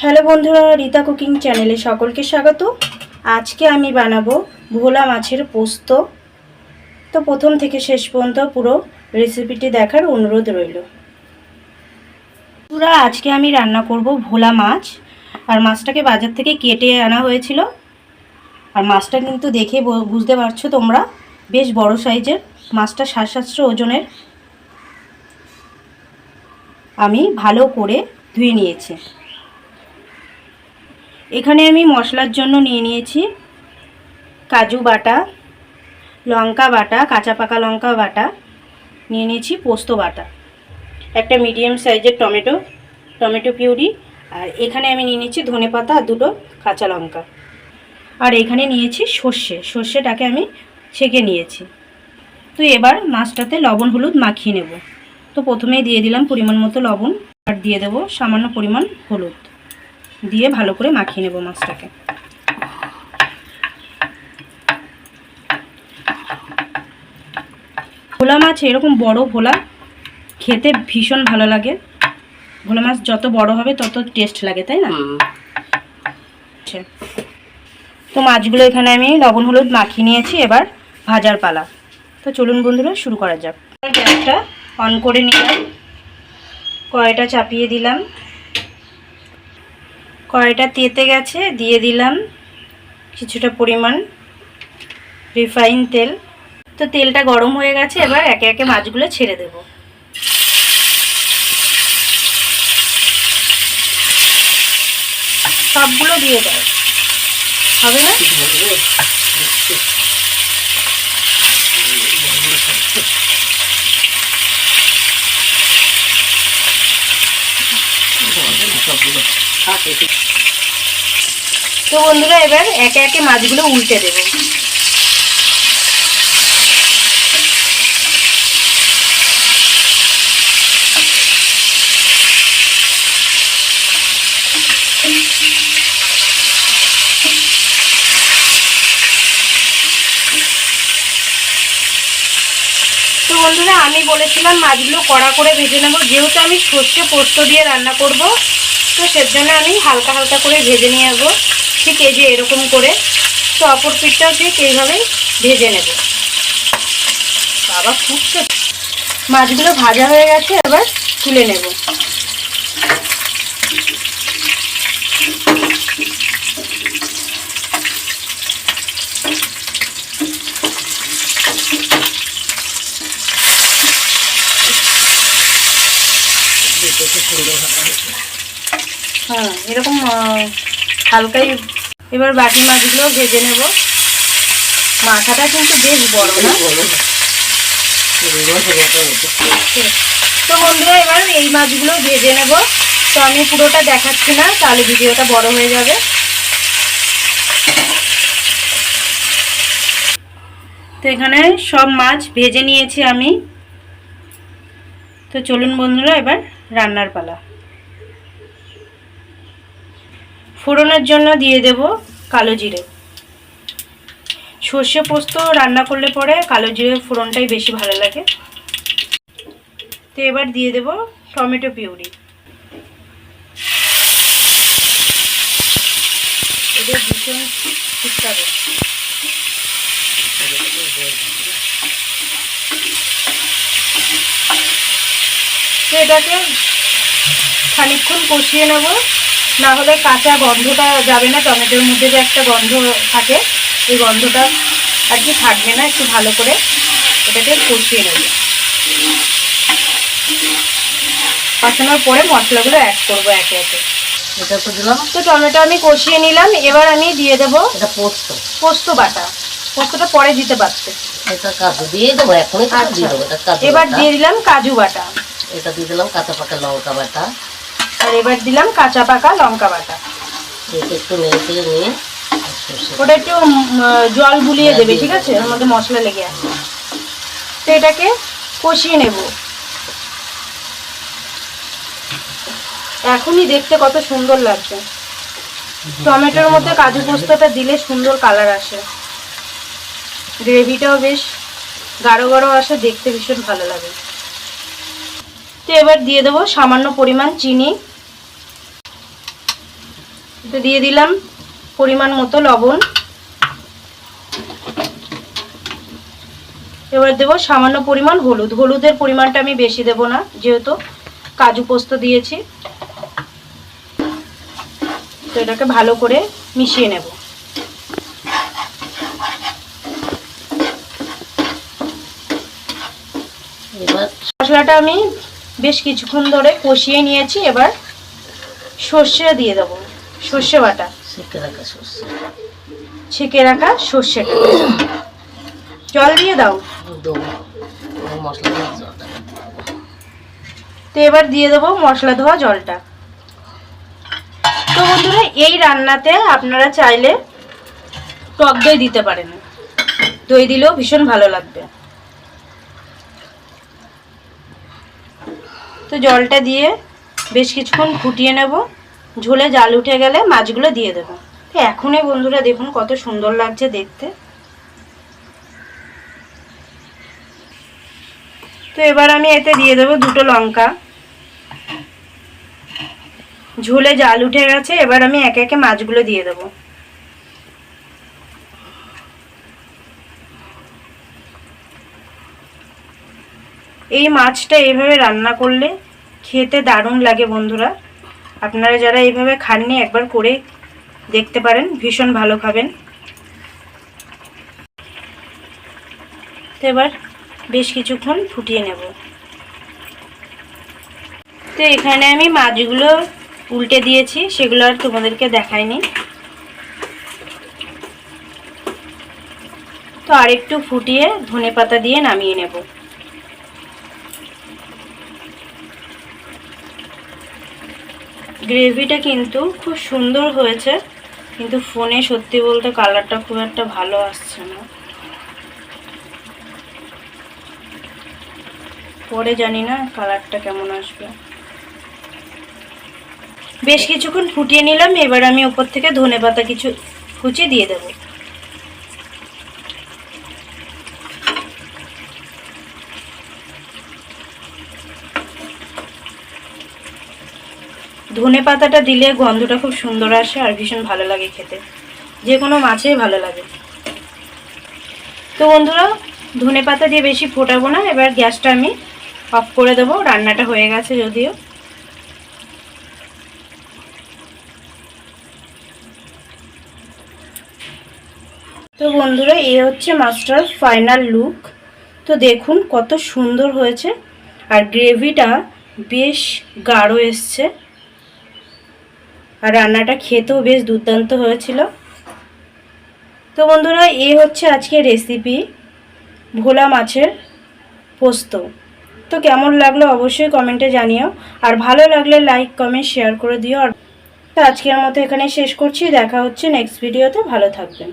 Hello বন্ধুরা, Rita cooking চ্যানেলে সকলকে স্বাগত। আজকে আমি বানাবো ভোলা মাছের পোস্ত। তো প্রথম থেকে শেষ পর্যন্ত পুরো রেসিপিটি দেখার অনুরোধ রইল। বন্ধুরা, আজকে আমি রান্না করব ভোলা মাছ। আর মাছটাকে বাজার থেকে কেটে আনা হয়েছিল। আর মাছটা কিন্তু দেখে বুঝতে পারছ তোমরা, বেশ বড় সাইজের। মাছটা সাত সাতশো ওজনের। আমি ভালো করে ধুয়ে নিয়েছি। এখানে আমি মশলার জন্য নিয়ে নিয়েছি কাজু বাটা, লঙ্কা বাটা, কাঁচা পাকা লঙ্কা বাটা, নিয়ে নিয়েছি পোস্ত বাটা, একটা মিডিয়াম সাইজের টমেটো টমেটো পিউরি, আর এখানে আমি নিয়ে নিয়েছি ধনে পাতা আর দুটো কাঁচা লঙ্কা। আর এখানে নিয়েছি সর্ষে, সর্ষেটাকে আমি ছেঁকে নিয়েছি। তো এবার মাছটাতে লবণ, হলুদ মাখিয়ে নেব। তো প্রথমেই দিয়ে দিলাম পরিমাণ মতো লবণ, আর দিয়ে দেবো সামান্য পরিমাণ হলুদ। দিয়ে ভালো করে মাখিয়ে নেব মাছটাকে। ভোলা মাছ এরকম বড় ভোলা খেতে ভীষণ ভালো লাগে। ভোলা মাছ যত বড় হবে তত টেস্ট লাগে তাই না? আচ্ছা। তো মাছগুলো এখানে আমি লবণ হলুদ মাখিয়ে নিয়েছি এবার ভাজার পালা। তো চলুন বন্ধুরা শুরু করা যাক। গ্যাসটা অন করে নিলাম কড়াইটা চাপিয়ে দিলাম। কড়াইটা তেতে গেছে, দিয়ে দিলাম কিছুটা পরিমাণ রিফাইন তেল। তো তেলটা গরম হয়ে গেছে, এবার একে একে মাছগুলো ছেড়ে দেব। সবগুলো দিয়ে দাও হবে না? তো বন্ধুরা, এবার একে একে মাছগুলো উল্টে দেবো। বন্ধুরা, আমি বলেছিলাম মাছগুলো কড়া করে ভেজে নেব। যেহেতু আমি সর্ষে পোস্ত দিয়ে রান্না করব তো সেজন্য আমি হালকা হালকা করে ভেজে নিয়ে আসব। ঠিক এই যে এরকম করে। তো অপর পিঠটাও ঠিক এইভাবেই ভেজে নেব। বাবা ফুটছে মাছগুলো ভাজা হয়ে গেছে, এবার তুলে নেব। হ্যাঁ এরকম হালকাই। এবার বাকি মাছগুলো ভেজে নেব। মাথাটা কিন্তু বেশ বড় না? তো বন্ধুরা এবার এই মাছগুলো ভেজে নেব। তো আমি পুরোটা দেখাচ্ছি না তাহলে ভিডিওটা বড় হয়ে যাবে। তো এখানে সব মাছ ভেজে নিয়েছি আমি। তো চলুন বন্ধুরা এবার রান্নার পালা। ফোড়নের জন্য দিয়ে দেব কালো জিরে। সর্ষে পোস্ত রান্না করলে পরে কালো জিরে ফোড়নটাই বেশি ভালো লাগে। তো এবার দিয়ে দেব টমেটো পিউরি। এটাকে খানিকক্ষণ কষিয়ে নেব। না হলে কাঁচা গন্ধটা যাবে না টমেটোর মধ্যে যে একটা গন্ধ থাকে এই গন্ধটা আর কি থাকবে না একটু ভালো করে এটাকে কষিয়ে নেব। কষানোর পরে মশলাগুলো অ্যাড করব একে একে। এটা তো দিলাম। তো টমেটো আমি কষিয়ে নিলাম এবার আমি দিয়ে দেবো এটা পোস্ত। পোস্ত বাটা। পোস্তটা পরে দিতে পারতে। এটা কাজু দিয়ে দেবো এখনই আচ্ছা দিয়ে দেবো এটা কাজু এবার দিয়ে দিলাম কাজু বাটা। এটা দিয়ে দিলাম কাঁচা পাকা লঙ্কা বাটা। আর এবার দিলাম কাঁচা পাকা লঙ্কা বাটা। একটু নেড়ে নিয়ে ওটা একটু জল বুলিয়ে দেবে ঠিক আছে? ওর মধ্যে মশলা লেগে আছে। তো এটাকে কষিয়ে নেব। এখনই দেখতে কত সুন্দর লাগছে। টমেটোর মধ্যে কাজু পোস্তটা দিলে সুন্দর কালার আসে। গ্রেভিটাও বেশ গাঢ় গাঢ় আসে দেখতে ভীষণ ভালো লাগে। তো এবার দিয়ে দেবো সামান্য পরিমাণ চিনি। দিয়ে দিলাম পরিমাণ মতো লবণ। এবার দেবো সামান্য পরিমাণ হলুদ। হলুদের পরিমাণটা আমি বেশি দেব না, যেহেতু কাজু পোস্ত দিয়েছি। তো এটাকে ভালো করে মিশিয়ে নেব। এবার মশলাটা আমি বেশ কিছুক্ষণ ধরে কষিয়ে নিয়েছি। এবার সর্ষে দিয়ে দেবো। সর্ষে বাটা। শিখে রাখা সর্ষে। ছেঁকে রাখা সর্ষেটা জল দিয়ে দাও। মশলা জলটা। তো এবার দিয়ে দেবো মশলা ধোয়া জলটা। তো বন্ধুরা এই রান্নাতে আপনারা চাইলে টক দই দিতে পারেন। দই দিলেও ভীষণ ভালো লাগবে। তো জলটা দিয়ে বেশ কিছুক্ষণ ফুটিয়ে নেব। ঝোলে জাল উঠে গেলে মাছগুলো দিয়ে দেবো। তো এখনই বন্ধুরা দেখুন কত সুন্দর লাগছে দেখতে। তো এবার আমি এতে দিয়ে দেবো দুটো লঙ্কা। ঝোলে জাল উঠে গেছে, এবার আমি একে একে মাছগুলো দিয়ে দেবো। এই মাছটা এইভাবে রান্না করলে খেতে দারুণ লাগে বন্ধুরা। আপনারা যারা এইভাবে খাননি, একবার করে দেখতে পারেন, ভীষণ ভালো খাবেন। তো এবার বেশ কিছুক্ষণ ফুটিয়ে নেব। তো এখানে আমি মাছগুলো উল্টে দিয়েছি, সেগুলো আর তোমাদেরকে দেখাইনি। তো আরেকটু ফুটিয়ে ধনে পাতা দিয়ে নামিয়ে নেব। গ্রেভিটা কিন্তু খুব সুন্দর হয়েছে, কিন্তু ফোনে সত্যি বলতে কালারটা খুব একটা ভালো আসছে না। পরে জানি না কালারটা কেমন আসবে। বেশ কিছুক্ষণ ফুটিয়ে নিলাম, এবার আমি ওপর থেকে ধনে পাতা কিছু কুচি দিয়ে দেব। ধনে পাতাটা দিলে গন্ধটা খুব সুন্দর আসে আর ভীষণ ভালো লাগে খেতে। যে কোনো মাছেই ভালো লাগে। তো বন্ধুরা, ধনে পাতা দিয়ে বেশি ফোটাবো না, এবার গ্যাসটা আমি অফ করে দেবো, রান্নাটা হয়ে গেছে যদিও। তো বন্ধুরা, এ হচ্ছে মাছটার ফাইনাল লুক তো দেখুন কত সুন্দর হয়েছে, আর গ্রেভিটা বেশ গাঢ় এসছে। আর রান্নাটা খেতেও বেশ দুর্দান্ত হয়েছিল। তো বন্ধুরা, এ হচ্ছে আজকে রেসিপি ভোলা মাছের পোস্ত। তো কেমন লাগল অবশ্যই কমেন্টে জানিও। আর ভালো লাগলে লাইক কমেন্ট শেয়ার করে দিও। আর তো আজকের মতো এখানে শেষ করছি। দেখা হচ্ছে নেক্সট ভিডিওতে ভালো থাকবেন।